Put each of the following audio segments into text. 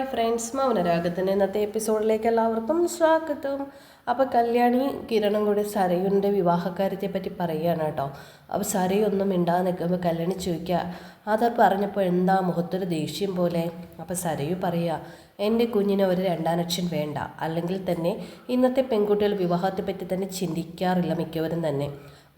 Hi friends മൗനരാഗത്തിന്റെ ഇന്നത്തെ എപ്പിസോഡിലേക്ക് എല്ലാവർക്കും സ്വാഗതം. അപ്പോൾ കല്യാണി കിരണും കൂടി സരയുന്റെ വിവാഹകാര്യത്തെ പറ്റി പറയുകയാണ് കേട്ടോ. അപ്പോൾ സരയൊന്നും മിണ്ടാതെ നിൽക്കുമ്പോൾ കല്യാണി ചോദിക്കുക അതർ പറഞ്ഞപ്പോൾ എന്താ മുഖത്തൊരു ദേഷ്യം പോലെ? അപ്പോൾ സരയു പറയുക എന്റെ കുഞ്ഞിന് ഒരു രണ്ടാനക്ഷൻ വേണ്ട. അല്ലെങ്കിൽ തന്നെ ഇന്നത്തെ പെൺകുട്ടികൾ വിവാഹത്തെ പറ്റി തന്നെ ചിന്തിക്കാറില്ല മിക്കവരും തന്നെ.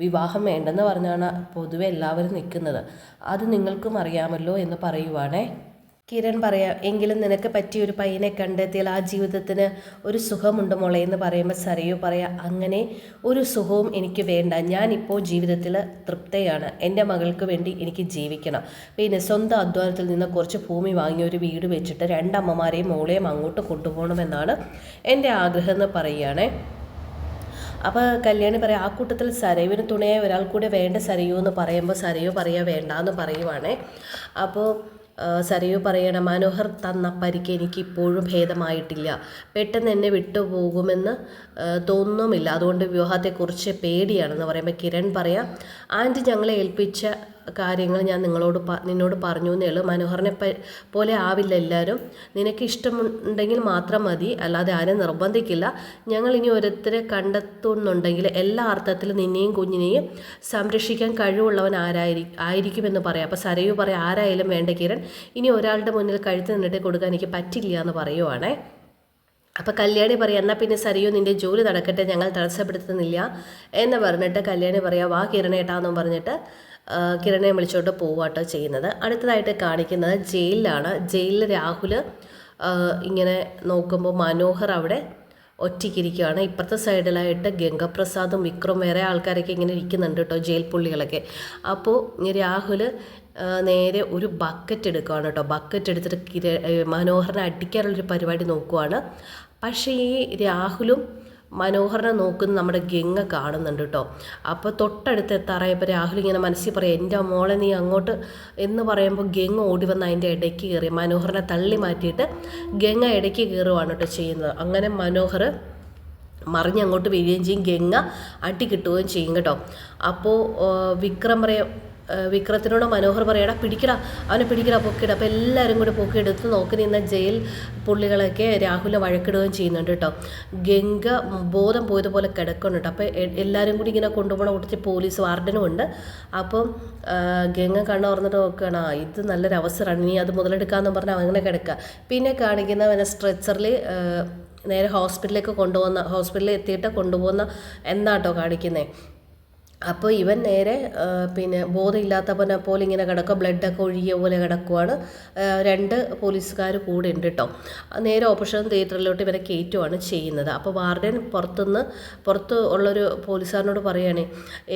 വിവാഹം വേണ്ടെന്ന് പറഞ്ഞാണ് പൊതുവെ എല്ലാവരും നിൽക്കുന്നത്. അത് നിങ്ങൾക്കും അറിയാമല്ലോ എന്ന് പറയുവാണേ. കിരൺ പറയാം എങ്കിലും നിനക്ക് പറ്റിയ ഒരു പയ്യനെ കണ്ടെത്തിയാൽ ആ ജീവിതത്തിന് ഒരു സുഖമുണ്ട് മോളെ എന്ന് പറയുമ്പോൾ സരയു പറയാം അങ്ങനെ ഒരു സുഖവും എനിക്ക് വേണ്ട. ഞാനിപ്പോൾ ജീവിതത്തിൽ തൃപ്തയാണ്. എന്റെ മകൾക്ക് വേണ്ടി എനിക്ക് ജീവിക്കണം. പിന്നെ സ്വന്തം അധ്വാനത്തിൽ നിന്ന് കുറച്ച് ഭൂമി വാങ്ങി ഒരു വീട് വെച്ചിട്ട് രണ്ടമ്മമാരെയും മോളെയും അങ്ങോട്ട് കൊണ്ടുപോകണമെന്നാണ് എന്റെ ആഗ്രഹം എന്ന് പറയുകയാണേ. അപ്പോൾ കല്യാണി പറയാം ആ കൂട്ടത്തിൽ സരയുവിന് തുണയായ ഒരാൾ കൂടെ വേണ്ട സരയു എന്ന് പറയുമ്പോൾ സരയു പറയാ വേണ്ട എന്ന് പറയുവാണേ. അപ്പോൾ സരയു പറയണ മനോഹർ തന്ന പരിക്ക് എനിക്ക് ഇപ്പോഴും ഭേദമായിട്ടില്ല. പെട്ടെന്ന് എന്നെ വിട്ടുപോകുമെന്ന് തോന്നുന്നുമില്ല. അതുകൊണ്ട് വിവാഹത്തെക്കുറിച്ച് പേടിയാണെന്ന് പറയുമ്പോൾ കിരൺ പറയാം ആന്റി ഞങ്ങളെ ഏൽപ്പിച്ച കാര്യങ്ങൾ ഞാൻ നിങ്ങളോട് നിന്നോട് പറഞ്ഞു എന്നേ ഉള്ളൂ. മനോഹറിനെ പോലെ ആവില്ല എല്ലാവരും നിനക്ക് ഇഷ്ടമുണ്ടെങ്കിൽ മാത്രം മതി. അല്ലാതെ ആരും നിർബന്ധിക്കില്ല. ഞങ്ങൾ ഇനി ഓരോരുത്തരെ കണ്ടെത്തുന്നുണ്ടെങ്കിൽ എല്ലാ അർത്ഥത്തിലും നിന്നെയും കുഞ്ഞിനെയും സംരക്ഷിക്കാൻ കഴിവുള്ളവൻ ആരായി ആയിരിക്കുമെന്ന് പറയാം. അപ്പോൾ സരയു പറയാം ആരായാലും വേണ്ട കിരൺ. ഇനി ഒരാളുടെ മുന്നിൽ കഴുത്ത് നിന്നിട്ട് കൊടുക്കാൻ എനിക്ക് പറ്റില്ല എന്ന് പറയുവാണേ. അപ്പോൾ കല്യാണി പറയാം എന്നാൽ പിന്നെ സരിയോ നിന്റെ ജോലി നടക്കട്ടെ. ഞങ്ങൾ തടസ്സപ്പെടുത്തുന്നില്ല എന്ന് പറഞ്ഞിട്ട് കല്യാണി പറയാം വാ കിരണേട്ടാന്നും പറഞ്ഞിട്ട് കിരണെ വിളിച്ചോണ്ട് പോവാട്ടോ ചെയ്യുന്നത്. അടുത്തതായിട്ട് കാണിക്കുന്നത് ജയിലിലാണ്. ജയിലിൽ രാഹുൽ ഇങ്ങനെ നോക്കുമ്പോൾ മനോഹർ അവിടെ ഒറ്റയ്ക്കിരിക്കുകയാണ് ഇപ്പുറത്തെ സൈഡിലായിട്ട് ഗംഗപ്രസാദും വിക്രം വേറെ ആൾക്കാരൊക്കെ ഇങ്ങനെ ഇരിക്കുന്നുണ്ട് കേട്ടോ ജയിൽ പുള്ളികളൊക്കെ. അപ്പോൾ രാഹുൽ നേരെ ഒരു ബക്കറ്റ് എടുക്കുകയാണ് കേട്ടോ. ബക്കറ്റ് എടുത്തിട്ട് കിര മനോഹരനെ അടിക്കാനുള്ളൊരു പരിപാടി നോക്കുവാണ്. പക്ഷേ ഈ രാഹുലും മനോഹരനെ നോക്കുന്ന നമ്മുടെ ഗംഗ കാണുന്നുണ്ട് കേട്ടോ അപ്പോൾ തൊട്ടടുത്ത് എത്താറായപ്പോൾ രാഹുൽ ഇങ്ങനെ മനസ്സിൽ പറയാം എന്റെ മോളെ നീ അങ്ങോട്ട് എന്ന് പറയുമ്പോൾ ഗംഗ ഓടി വന്ന് അതിന്റെ ഇടയ്ക്ക് കയറി. മനോഹരനെ തള്ളി മാറ്റിയിട്ട് ഗംഗ ഇടയ്ക്ക് കയറുവാണ് കേട്ടോ ചെയ്യുന്നത്. അങ്ങനെ മനോഹർ മറിഞ്ഞങ്ങോട്ട് വീഴുകയും ചെയ്യും. ഗംഗ അടി കിട്ടുകയും ചെയ്യും കേട്ടോ. അപ്പോൾ വിക്രം പറയാം വിക്രത്തിനോട് മനോഹർ പറയടാ പിടിക്കടാ അവനെ പിടിക്കടാ പൊക്കിട അപ്പോൾ എല്ലാവരും കൂടി പൊക്കിയെടുത്ത് നോക്കി നിന്ന ജയിൽ പുള്ളികളൊക്കെ രാഹുലിനെ വഴക്കിടുകയും ചെയ്യുന്നുണ്ട് കേട്ടോ. ഗംഗ ബോധം പോയതുപോലെ കിടക്കുന്നുണ്ട് അപ്പോൾ എല്ലാവരും കൂടി ഇങ്ങനെ കൊണ്ടുപോകണ കൂട്ടിച്ച് പോലീസ് വാർഡനും ഉണ്ട്. അപ്പം ഗംഗ കണ്ണ തുറന്നിട്ട് നോക്കുകയാണ് ഇത് നല്ലൊരു അവസരമാണ്. ഇനി അത് മുതലെടുക്കാമെന്ന് പറഞ്ഞാൽ അങ്ങനെ കിടക്കുക. പിന്നെ കാണിക്കുന്ന അവനെ സ്ട്രെച്ചറിൽ നേരെ ഹോസ്പിറ്റലിലേക്ക് കൊണ്ടുപോകുന്ന ഹോസ്പിറ്റലിൽ എത്തിയിട്ട് കൊണ്ടുപോകുന്ന എന്നാട്ടോ കാണിക്കുന്നത് അപ്പോൾ ഇവൻ നേരെ പിന്നെ ബോധമില്ലാത്തവനെ പോലെ ഇങ്ങനെ കിടക്കുക ബ്ലഡൊക്കെ ഒഴുകിയ പോലെ കിടക്കുവാണ്. രണ്ട് പോലീസുകാർ കൂടെ ഉണ്ട് കേട്ടോ നേരെ ഓപ്പറേഷൻ തിയേറ്ററിലോട്ട് ഇവരെ കയറ്റുവാണ് ചെയ്യുന്നത്. അപ്പോൾ വാർഡൻ പുറത്തുനിന്ന് പുറത്ത് ഉള്ളൊരു പോലീസുകാരനോട് പറയുകയാണെ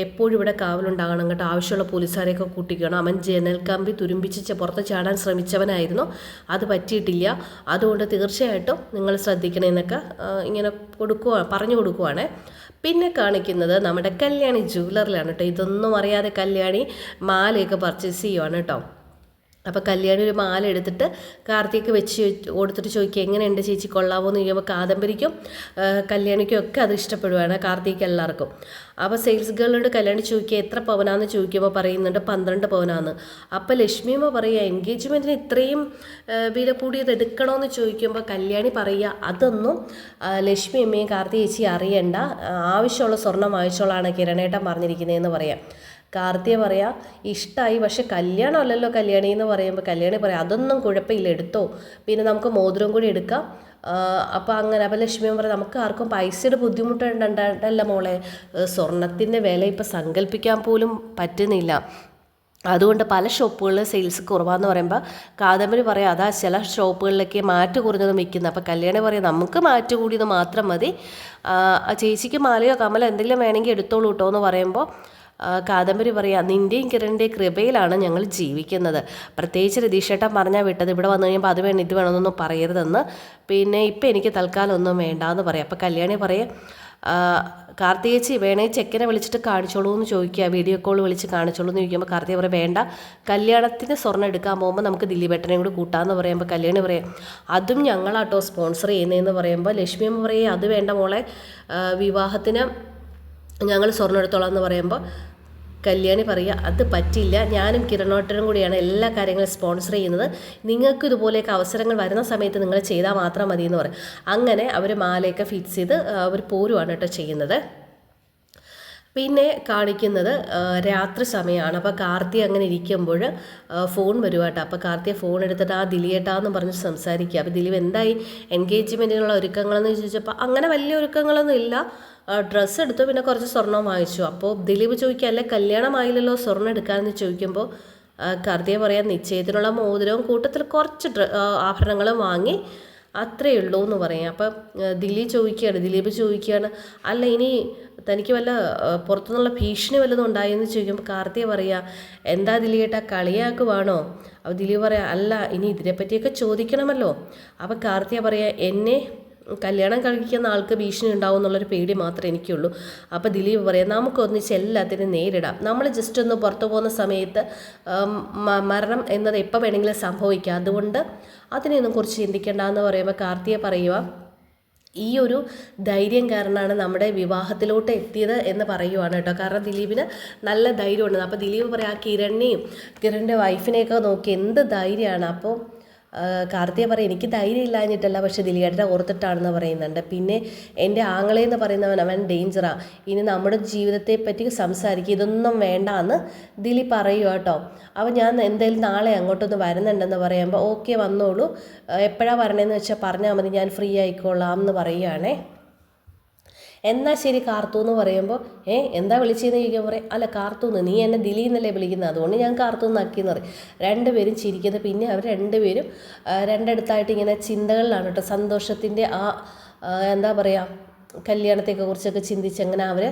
എപ്പോഴും ഇവിടെ കാവലുണ്ടാകണം കേട്ടോ. ആവശ്യമുള്ള പോലീസുകാരെയൊക്കെ കൂട്ടിക്കണം. അവൻ ജനൽ കമ്പി തുരുമ്പിച്ച് പുറത്ത് ചാടാൻ ശ്രമിച്ചവനായിരുന്നു. അത് പറ്റിയിട്ടില്ല. അതുകൊണ്ട് തീർച്ചയായിട്ടും നിങ്ങൾ ശ്രദ്ധിക്കണമെന്നൊക്കെ ഇങ്ങനെ കൊടുക്കുക പറഞ്ഞു കൊടുക്കുവാണേ. പിന്നെ കാണിക്കുന്നത് നമ്മുടെ കല്യാണി ജ്വല്ലറിലാണ് കേട്ടോ ഇതൊന്നും അറിയാതെ കല്യാണി മാലയൊക്കെ പർച്ചേസ് ചെയ്യുവാണ് കേട്ടോ അപ്പോൾ കല്യാണി ഒരു മാല എടുത്തിട്ട് കാർത്തിക്ക് വെച്ച് കൊടുത്തിട്ട് ചോദിക്കുക എങ്ങനെയുണ്ട് ചേച്ചി? കൊള്ളാമോ എന്ന് ചോദിക്കുമ്പോൾ കാദംബരിക്കും കല്യാണിക്കും ഒക്കെ അത് ഇഷ്ടപ്പെടുവാണ് കാർത്തിക്ക് എല്ലാവർക്കും. അപ്പോൾ സെയിൽസ് ഗേളിനോട് കല്യാണി ചോദിക്കുക എത്ര പവനാന്ന്? ചോദിക്കുമ്പോൾ പറയുന്നുണ്ട് പന്ത്രണ്ട് പവനാന്ന്. അപ്പോൾ ലക്ഷ്മിയമ്മ പറയുക എൻഗേജ്മെന്റിന് ഇത്രയും വില കൂടിയത് എടുക്കണമെന്ന് ചോദിക്കുമ്പോൾ കല്യാണി പറയുക അതൊന്നും ലക്ഷ്മി അമ്മയും കാർത്തി ചേച്ചി അറിയണ്ട. ആവശ്യമുള്ള സ്വർണം വാങ്ങിച്ചോളാണ് കിരണേട്ടൻ പറഞ്ഞിരിക്കുന്നതെന്ന് പറയാം. കാർത്തിയ പറയാ ഇഷ്ടമായി പക്ഷെ കല്യാണം അല്ലല്ലോ കല്യാണി എന്ന് പറയുമ്പോൾ കല്യാണി പറയാം അതൊന്നും കുഴപ്പമില്ല എടുത്തോ. പിന്നെ നമുക്ക് മോതിരം കൂടി എടുക്കാം. അപ്പോൾ അങ്ങനെ അപ്പോൾ ലക്ഷ്മി പറയാം നമുക്ക് ആർക്കും പൈസയുടെ ബുദ്ധിമുട്ടുണ്ടല്ല മോളെ. സ്വർണത്തിന്റെ വില ഇപ്പോൾ സങ്കല്പിക്കാൻ പോലും പറ്റുന്നില്ല. അതുകൊണ്ട് പല ഷോപ്പുകളിൽ സെയിൽസ് കുറവാന്ന് പറയുമ്പോൾ കാദംബരി പറയാം അതാ ചില ഷോപ്പുകളിലൊക്കെ മാറ്റ് കുറഞ്ഞത് വിൽക്കുന്നത് അപ്പോൾ കല്യാണി പറയാം നമുക്ക് മാറ്റ് കൂടിയത് മാത്രം മതി. ചേച്ചിക്ക് മാലയോ കമലോ എന്തെങ്കിലും വേണമെങ്കിൽ എടുത്തോളൂ കേട്ടോ എന്ന് പറയുമ്പോൾ കാദംബരി പറയുക നിന്റെയും കിരണിന്റെയും കൃപയിലാണ് ഞങ്ങൾ ജീവിക്കുന്നത്. പ്രത്യേകിച്ച് രതീഷേട്ടൻ പറഞ്ഞാൽ വിട്ടത് ഇവിടെ വന്നു കഴിയുമ്പോൾ അത് വേണം ഇത് വേണമെന്നൊന്നും പറയരുതെന്ന്. പിന്നെ ഇപ്പം എനിക്ക് തൽക്കാലം ഒന്നും വേണ്ടാന്ന് പറയാം. അപ്പോൾ കല്യാണി പറയാം കാർത്തികേച്ചി വേണേ ചെക്കനെ വിളിച്ചിട്ട് കാണിച്ചോളൂ എന്ന് ചോദിക്കുക വീഡിയോ കോൾ വിളിച്ച് കാണിച്ചോളൂ എന്ന് ചോദിക്കുമ്പോൾ കാർത്തിക പറയാം വേണ്ട. കല്യാണത്തിന് സ്വർണം എടുക്കാൻ പോകുമ്പോൾ നമുക്ക് ദില്ലി ദിലീപേട്ടനെയും കൂടി കൂട്ടാമെന്ന് പറയുമ്പോൾ കല്യാണി പറയാം അതും ഞങ്ങളാട്ടോ സ്പോൺസർ ചെയ്യുന്നതെന്ന് പറയുമ്പോൾ ലക്ഷ്മി അമ്മ പറയും അത് വേണ്ട മോളെ വിവാഹത്തിന് ഞങ്ങൾ സ്വർണം എടുത്തോളാം എന്ന് പറയുമ്പോൾ കല്യാണി പറയുക അത് പറ്റില്ല ഞാനും കിരണോട്ടനും കൂടിയാണ് എല്ലാ കാര്യങ്ങളും സ്പോൺസർ ചെയ്യുന്നത്. നിങ്ങൾക്ക് ഇതുപോലെയൊക്കെ അവസരങ്ങൾ വരുന്ന സമയത്ത് നിങ്ങൾ ചെയ്താൽ മാത്രം മതി എന്ന് പറയും. അങ്ങനെ അവർ മാലയൊക്കെ ഫിക്സ് ചെയ്ത് അവർ പോരുവാണ് കേട്ടോ ചെയ്യുന്നത്. പിന്നെ കാണിക്കുന്നത് രാത്രി സമയമാണ് അപ്പോൾ കാർത്തി അങ്ങനെ ഇരിക്കുമ്പോൾ ഫോൺ വരുവാട്ടോ. അപ്പോൾ കാർത്തിയ ഫോൺ എടുത്തിട്ട് ആ ദിലിയേട്ടാന്ന് പറഞ്ഞ് സംസാരിക്കുക അപ്പോൾ ദിലീപ് എന്തായി? എൻഗേജ്മെന്റിനുള്ള ഒരുക്കങ്ങളെന്ന് ചോദിച്ചപ്പോൾ അങ്ങനെ വലിയ ഒരുക്കങ്ങളൊന്നും ഇല്ല. ഡ്രസ്സ് എടുത്തു പിന്നെ കുറച്ച് സ്വർണം വാങ്ങിച്ചു. അപ്പോൾ ദിലീപ് ചോദിക്കുക അല്ലെ കല്യാണമായില്ലല്ലോ സ്വർണം എടുക്കാമെന്ന് ചോദിക്കുമ്പോൾ കാർത്തിയെ പറയാം നിശ്ചയത്തിനുള്ള മോതിരവും കൂട്ടത്തിൽ കുറച്ച് ആഭരണങ്ങളും വാങ്ങി അത്രയേ ഉള്ളൂ എന്ന് പറയാം. അപ്പം ദിലീപ് ചോദിക്കുകയാണ്. ദിലീപ് ചോദിക്കുകയാണ് അല്ല ഇനി തനിക്ക് വല്ല പുറത്തുനിന്നുള്ള ഭീഷണി വല്ലതും ഉണ്ടായെന്ന് ചോദിക്കുമ്പോൾ കാർത്തിക പറയുക എന്താ ദിലീപേട്ടാ കളിയാക്കുവാണോ? അപ്പോൾ ദിലീപ് പറയാം അല്ല ഇനി ഇതിനെപ്പറ്റിയൊക്കെ ചോദിക്കണമല്ലോ. അപ്പോൾ കാർത്തിക പറയുക എന്നെ കല്യാണം കഴിക്കുന്ന ആൾക്ക് ഭീഷണി ഉണ്ടാവും എന്നുള്ളൊരു പേടി മാത്രമേ എനിക്കുള്ളൂ. അപ്പോൾ ദിലീപ് പറയാം നമുക്കൊന്നിച്ച് എല്ലാത്തിനും നേരിടാം. നമ്മൾ ജസ്റ്റ് ഒന്ന് പുറത്തു പോകുന്ന സമയത്ത് മരണം എന്നത് എപ്പോൾ വേണമെങ്കിലും സംഭവിക്കാം. അതുകൊണ്ട് അതിനെയൊന്നും കുറിച്ച് ചിന്തിക്കേണ്ട എന്ന് പറയുമ്പോൾ കാർത്തിയെ പറയുക ഈ ഒരു ധൈര്യം കാരണമാണ് നമ്മുടെ വിവാഹത്തിലോട്ട് എത്തിയത് എന്ന് പറയുവാണ് കേട്ടോ. കാരണം ദിലീപിന് നല്ല ധൈര്യമുണ്ട്. അപ്പോൾ ദിലീപ് പറയാം ആ കിരണിനെയും കിരണിന്റെ വൈഫിനെയൊക്കെ നോക്കി എന്ത് ധൈര്യമാണ്. അപ്പോൾ കാർത്തിക പറയും എനിക്ക് ധൈര്യം ഇല്ലാഞ്ഞിട്ടല്ല പക്ഷെ ദിലീപേട്ടനെ ഓർത്തിട്ടാണെന്ന് പറയുന്നുണ്ട്. പിന്നെ എന്റെ ആങ്ങളെ എന്ന് പറയുന്നവൻ അവൻ ഡേഞ്ചറാണ് ഇനി നമ്മുടെ ജീവിതത്തെ പറ്റി സംസാരിക്കുക ഇതൊന്നും വേണ്ട എന്ന് ദിലീപ് പറയുക കേട്ടോ. അപ്പോൾ ഞാൻ എന്തായാലും നാളെ അങ്ങോട്ടൊന്ന് വരുന്നുണ്ടെന്ന് പറയുമ്പോൾ ഓക്കെ വന്നോളൂ. എപ്പോഴാണ് വരണേന്ന് വെച്ചാൽ പറഞ്ഞാൽ മതി ഞാൻ ഫ്രീ ആയിക്കോളാം എന്ന് പറയുകയാണേ എന്നാ ശരി കാർത്തു എന്ന് പറയുമ്പോൾ ഏ എന്താ വിളിച്ചതെന്ന് ചോദിക്കാൻ പറയും അല്ല കാർത്തൂന്ന് നീ എന്നെ ദിലി എന്നല്ലേ വിളിക്കുന്നത്? അതുകൊണ്ട് ഞാൻ കാർത്തൂന്ന് ആക്കിയെന്ന് പറയും. രണ്ടുപേരും ചിരിക്കുന്നത് പിന്നെ അവർ രണ്ടുപേരും രണ്ടിടത്തായിട്ട് ഇങ്ങനെ ചിന്തകളിലാണ് കേട്ടോ. സന്തോഷത്തിന്റെ ആ എന്താ പറയുക കല്യാണത്തെയൊക്കെ കുറിച്ചൊക്കെ ചിന്തിച്ച് അങ്ങനെ അവർ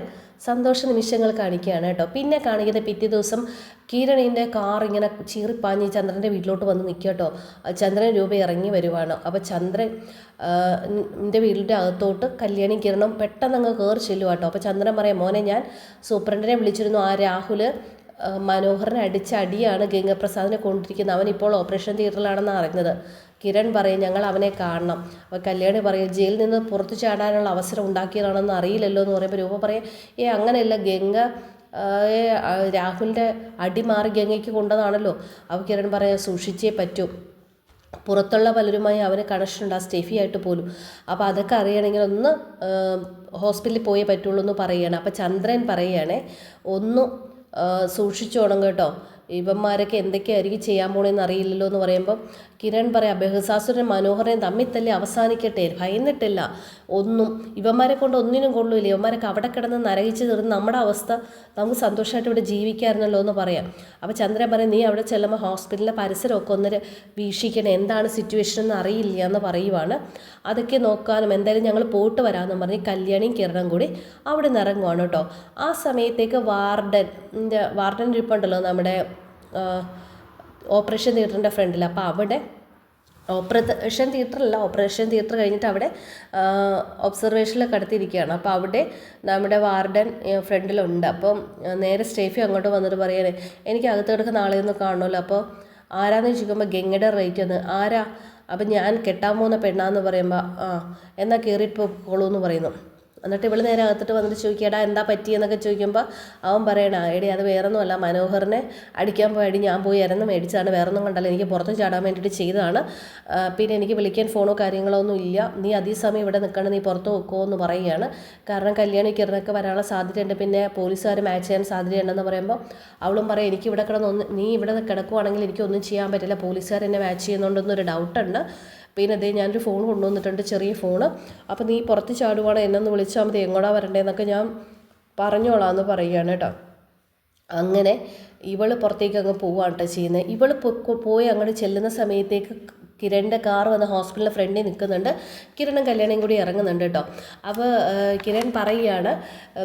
സന്തോഷ നിമിഷങ്ങൾ കാണിക്കുകയാണ് കേട്ടോ. പിന്നെ കാണിക്കുന്നത് പിറ്റേ ദിവസം കിരണിന്റെ കാർ ഇങ്ങനെ ചീറിപ്പാഞ്ഞ് ചന്ദ്രന്റെ വീട്ടിലോട്ട് വന്ന് നിൽക്കുക കേട്ടോ. ചന്ദ്രൻ രൂപ ഇറങ്ങി വരുവാണ്. അപ്പോൾ ചന്ദ്രൻ എന്റെ വീടിന്റെ അകത്തോട്ട് കല്യാണി കിരണം പെട്ടെന്ന് അങ്ങ് കയറി ചെല്ലുക കേട്ടോ. അപ്പോൾ ചന്ദ്രൻ പറയാം മോനെ ഞാൻ സൂപ്രണ്ടിനെ വിളിച്ചിരുന്നു. ആ രാഹുൽ മനോഹറിനെ അടിച്ച അടിയാണ് ഗംഗപ്രസാദിനെ കൊണ്ടിരിക്കുന്നത്. അവൻ ഇപ്പോൾ ഓപ്പറേഷൻ തിയേറ്ററിലാണെന്ന് അറിഞ്ഞത്. കിരൺ പറയും ഞങ്ങൾ അവനെ കാണണം. അപ്പോൾ കല്യാണി പറയും ജയിലിൽ നിന്ന് പുറത്തു ചാടാനുള്ള അവസരം ഉണ്ടാക്കിയതാണെന്ന് അറിയില്ലല്ലോ എന്ന് പറയുമ്പോൾ രൂപ പറയും ഏ അങ്ങനെയല്ല. ഗംഗ രാഹുലിന്റെ അടി മാറി ഗംഗയ്ക്ക് കൊണ്ടതാണല്ലോ. അവ കിരൺ പറയാം സൂക്ഷിച്ചേ പറ്റൂ. പുറത്തുള്ള പലരുമായി അവന് കണക്ഷൻ ഉണ്ട് ആ സ്റ്റെഫി ആയിട്ട് പോലും. അപ്പോൾ അതൊക്കെ അറിയണമെങ്കിൽ ഒന്ന് ഹോസ്പിറ്റലിൽ പോയേ പറ്റുള്ളൂ എന്ന് പറയുകയാണ് അപ്പോൾ ചന്ദ്രൻ പറയുകയാണേ ഒന്ന് സൂക്ഷിച്ചോണം കേട്ടോ. ഇവന്മാരൊക്കെ എന്തൊക്കെയായിരിക്കും ചെയ്യാൻ പോണെന്ന് അറിയില്ലല്ലോ എന്ന് പറയുമ്പം കിരൺ പറയാം ബഹുസാസുരൻ മനോഹരൻ തമ്മിൽ തല്ലി അവസാനിക്കട്ടെ? ഭയന്നിട്ടില്ല. ഒന്നും ഇവന്മാരെ കൊണ്ട് ഒന്നിനും കൊള്ളൂല്ല. ഇവന്മാരൊക്കെ അവിടെ കിടന്ന് നരകിച്ച് തീർന്ന് നമ്മുടെ അവസ്ഥ നമുക്ക് സന്തോഷമായിട്ട് ഇവിടെ ജീവിക്കാമായിരുന്നല്ലോ എന്ന് പറയാം. അപ്പോൾ ചന്ദ്രൻ പറയും നീ അവിടെ ചെല്ലുമ്പോൾ ഹോസ്പിറ്റലിലെ പരിസരമൊക്കെ ഒന്നര വീക്ഷിക്കണം. എന്താണ് സിറ്റുവേഷൻ എന്ന് അറിയില്ല എന്ന് പറയുവാണ്. അതൊക്കെ നോക്കാനും എന്തായാലും ഞങ്ങൾ പോയിട്ട് വരാമെന്ന് പറഞ്ഞ് കല്യാണിയും കിരണം കൂടി അവിടെ നിന്ന് ഇറങ്ങുവാണ് കേട്ടോ. ആ സമയത്തേക്ക് വാർഡൻ വാർഡൻ ഇരിപ്പുണ്ടല്ലോ നമ്മുടെ ഓപ്പറേഷൻ തിയേറ്ററിന്റെ ഫ്രണ്ടിൽ. അപ്പോൾ അവിടെ ഓപ്പറേഷൻ തിയേറ്ററല്ല ഓപ്പറേഷൻ തിയേറ്റർ കഴിഞ്ഞിട്ട് അവിടെ ഒബ്സർവേഷനിൽ കടത്തിയിരിക്കുകയാണ് അപ്പോൾ അവിടെ നമ്മുടെ വാർഡൻ ഫ്രണ്ടിലുണ്ട്. അപ്പം നേരെ സ്റ്റേഫി അങ്ങോട്ട് വന്നിട്ട് പറയാണ് എനിക്ക് അകത്ത് കിടക്കുന്ന ആളെ ഒന്ന് കാണുമല്ലോ അപ്പോൾ ആരാന്ന് ചോദിക്കുമ്പോൾ ഗംഗയുടെ റേറ്റ് ഒന്ന് ആരാ? അപ്പം ഞാൻ കെട്ടാൻ പോകുന്ന പെണ്ണാന്ന് പറയുമ്പോൾ ആ എന്നാൽ കയറിയിട്ട് എന്ന് പറയുന്നു. എന്നിട്ട് ഇവൾ നേരെ അകത്തിട്ട് വന്നിട്ട് ചോദിക്കടാ എന്താ പറ്റിയെന്നൊക്കെ ചോദിക്കുമ്പോൾ അവൻ പറയണ എടി അത് വേറൊന്നുമല്ല മനോഹറിനെ അടിക്കാൻ പോയി ഞാൻ പോയി ഇരന്ന് മേടിച്ചതാണ് വേറൊന്നും കണ്ടല്ല എനിക്ക് പുറത്ത് ചാടാൻ വേണ്ടിയിട്ട് ചെയ്തതാണ്. പിന്നെ എനിക്ക് വിളിക്കാൻ ഫോണോ കാര്യങ്ങളോ ഒന്നും ഇല്ല. നീ അതേ സമയം ഇവിടെ നിൽക്കണം നീ പുറത്ത് വെക്കുമോ എന്ന് പറയുകയാണ്. കാരണം കല്യാണി കിരണൊക്കെ വരാനുള്ള സാധ്യതയുണ്ട്. പിന്നെ പോലീസുകാർ മാച്ച് ചെയ്യാൻ സാധ്യതയുണ്ടെന്ന് പറയുമ്പോൾ അവളും പറയും എനിക്ക് ഇവിടെ കിടന്ന് നീ ഇവിടെ കിടക്കുവാണെങ്കിൽ എനിക്കൊന്നും ചെയ്യാൻ പറ്റില്ല. പോലീസുകാർ എന്നെ മാച്ച് ചെയ്യുന്നുണ്ടെന്നൊരു ഡൗട്ടുണ്ട് പിന്നെ അതേ ഞാനൊരു ഫോൺ കൊണ്ടുവന്നിട്ടുണ്ട് ചെറിയ ഫോണ് അപ്പോൾ നീ പുറത്ത് ചാടുവാണ് എന്നൊന്ന് വിളിച്ചാൽ മതി എങ്ങോട്ടാണ് വരണ്ടേന്നൊക്കെ ഞാൻ പറഞ്ഞോളാം എന്ന് പറയുകയാണ് കേട്ടോ. അങ്ങനെ ഇവൾ പുറത്തേക്ക് അങ്ങ് പോവുകയാണ് കേട്ടോ ചെയ്യുന്നത് ഇവൾ പോയി അങ്ങോട്ട് ചെല്ലുന്ന സമയത്തേക്ക് കിരണിന്റെ കാർ വന്ന് ഹോസ്പിറ്റലിന്റെ ഫ്രണ്ടിൽ നിൽക്കുന്നുണ്ട്. കിരണും കല്യാണിയും കൂടി ഇറങ്ങുന്നുണ്ട് കേട്ടോ അപ്പോൾ കിരൺ പറയുകയാണ്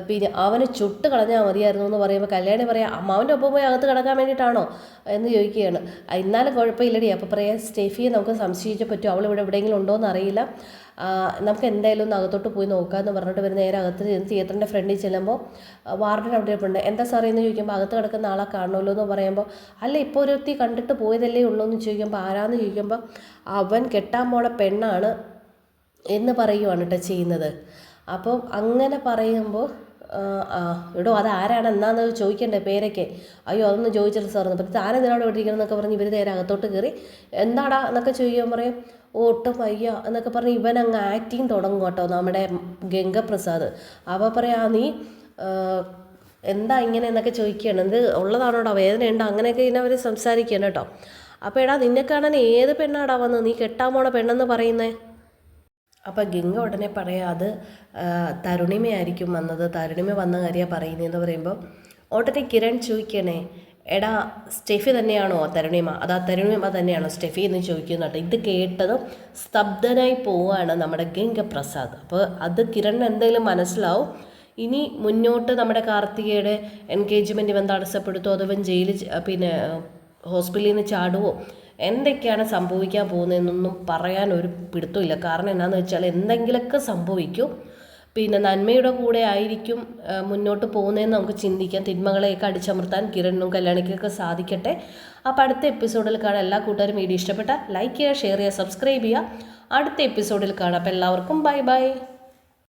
പിന്നെ അവന് ചുട്ട് കളഞ്ഞാൽ മതിയായിരുന്നു എന്ന് പറയുമ്പോൾ കല്യാണി പറയാം അമ്മാവന്റെ ഒപ്പം പോയി അകത്ത് കിടക്കാൻ വേണ്ടിയിട്ടാണോ എന്ന് ചോദിക്കുകയാണ്. "ആ, എന്നാലും കുഴപ്പമില്ലടി. അപ്പോൾ പറയാം സ്റ്റെഫിയെ നമുക്ക് സംശയിച്ചേ പറ്റും അവൾ ഇവിടെ എവിടെയെങ്കിലും ഉണ്ടോ എന്ന് അറിയില്ല. ആ, നമുക്ക് എന്തായാലും ഒന്ന് അകത്തോട്ട് പോയി നോക്കാമെന്ന് പറഞ്ഞിട്ട് ഇവർ നേരെ അകത്ത് ചെന്ന് തിയേറ്ററിന്റെ ഫ്രണ്ടിൽ ചെല്ലുമ്പോൾ വാർഡൻ അവിടെ ഇരിപ്പുണ്ട്. എന്താ സാറേ എന്ന് ചോദിക്കുമ്പോൾ അകത്ത് കിടക്കുന്ന ആളെ കാണുമല്ലോ എന്ന് പറയുമ്പോൾ അല്ല ഇപ്പോൾ ഒരുത്തി കണ്ടിട്ട് പോയതല്ലേ ഉള്ളൂ എന്ന് ചോദിക്കുമ്പോൾ ആരാന്ന് ചോദിക്കുമ്പോൾ അവൻ കെട്ടാൻ പോണ പെണ്ണാണ് എന്ന് പറയുവാണ് കേട്ടോ ചെയ്യുന്നത്. അപ്പോൾ അങ്ങനെ പറയുമ്പോൾ എടോ അത് ആരാണ്? എന്നാന്ന് ചോദിക്കണ്ടേ പേരൊക്കെ. അയ്യോ അതൊന്നും ചോദിച്ചിട്ട് സാർ അപ്പം താനെന്തിനാണ് ഇവിടെ ഇരിക്കണം? എന്നൊക്കെ പറഞ്ഞ് ഇവർ നേരെ അകത്തോട്ട് കയറി എന്താടാ? എന്നൊക്കെ ചോദിക്കാൻ പറയും "ഓ, ഒട്ടും വയ്യ എന്നൊക്കെ പറഞ്ഞ് ഇവൻ അങ്ങ് ആക്ടിങ് തുടങ്ങും കേട്ടോ നമ്മുടെ ഗംഗപ്രസാദ്. അവ പറയാ നീ എന്താ ഇങ്ങനെ എന്നൊക്കെ ചോദിക്കുകയാണ്. എന്ത് ഉള്ളതാണോടാ? വേദനയുണ്ടോ? അങ്ങനെയൊക്കെ ഇതിനെ അവർ സംസാരിക്കുകയാണ് കേട്ടോ. അപ്പോൾ എടാ നിന്നെ കാണാൻ ഏത് പെണ്ണാടാ വന്നത് നീ കെട്ടാൻ പോണ പെണ്ണെന്ന് പറയുന്നേ? അപ്പോൾ ഗംഗ ഉടനെ പറയാം അത് തരുണിമയായിരിക്കും വന്നത്. തരുണിമ വന്ന കാര്യമാണ് പറയുന്നതെന്ന് പറയുമ്പോൾ ഉടനെ കിരൺ ചോദിക്കണേ എടാ സ്റ്റെഫി തന്നെയാണോ തരുണിമ? അതാ തരുണിമ തന്നെയാണോ സ്റ്റെഫി എന്ന് ചോദിക്കുന്നു കേട്ടോ ഇത് കേട്ടതും സ്തബ്ധനായി പോവുകയാണ് നമ്മുടെ ഗംഗ പ്രസാദ് അപ്പോൾ അത് കിരൺ എന്തെങ്കിലും മനസ്സിലാവും. ഇനി മുന്നോട്ട് നമ്മുടെ കാർത്തികയുടെ എൻഗേജ്മെന്റ് ഇവൻ തടസ്സപ്പെടുത്തുമോ അതോ ഇവൻ ജയിലിൽ പിന്നെ ഹോസ്പിറ്റലിൽ നിന്ന് ചാടുവോ? എന്തൊക്കെയാണ് സംഭവിക്കാൻ പോകുന്നതെന്നൊന്നും പറയാൻ ഒരു പിടുത്തമില്ല. കാരണം എന്താണെന്ന് വെച്ചാൽ എന്തെങ്കിലുമൊക്കെ സംഭവിക്കും. പിന്നെ നന്മയുടെ കൂടെ ആയിരിക്കും മുന്നോട്ട് പോകുന്നതെന്ന് നമുക്ക് ചിന്തിക്കാം. തിന്മകളെയൊക്കെ അടിച്ചമർത്താൻ കിരണിനും കല്യാണിക്കൊക്കെ സാധിക്കട്ടെ. അപ്പോൾ അടുത്ത എപ്പിസോഡിൽ കാണാം. എല്ലാ കൂട്ടുകാരും വീഡിയോ ഇഷ്ടപ്പെട്ട ലൈക്ക് ചെയ്യുക ഷെയർ ചെയ്യുക സബ്സ്ക്രൈബ് ചെയ്യുക. അടുത്ത എപ്പിസോഡിൽ കാണാം. അപ്പോൾ എല്ലാവർക്കും ബൈ ബൈ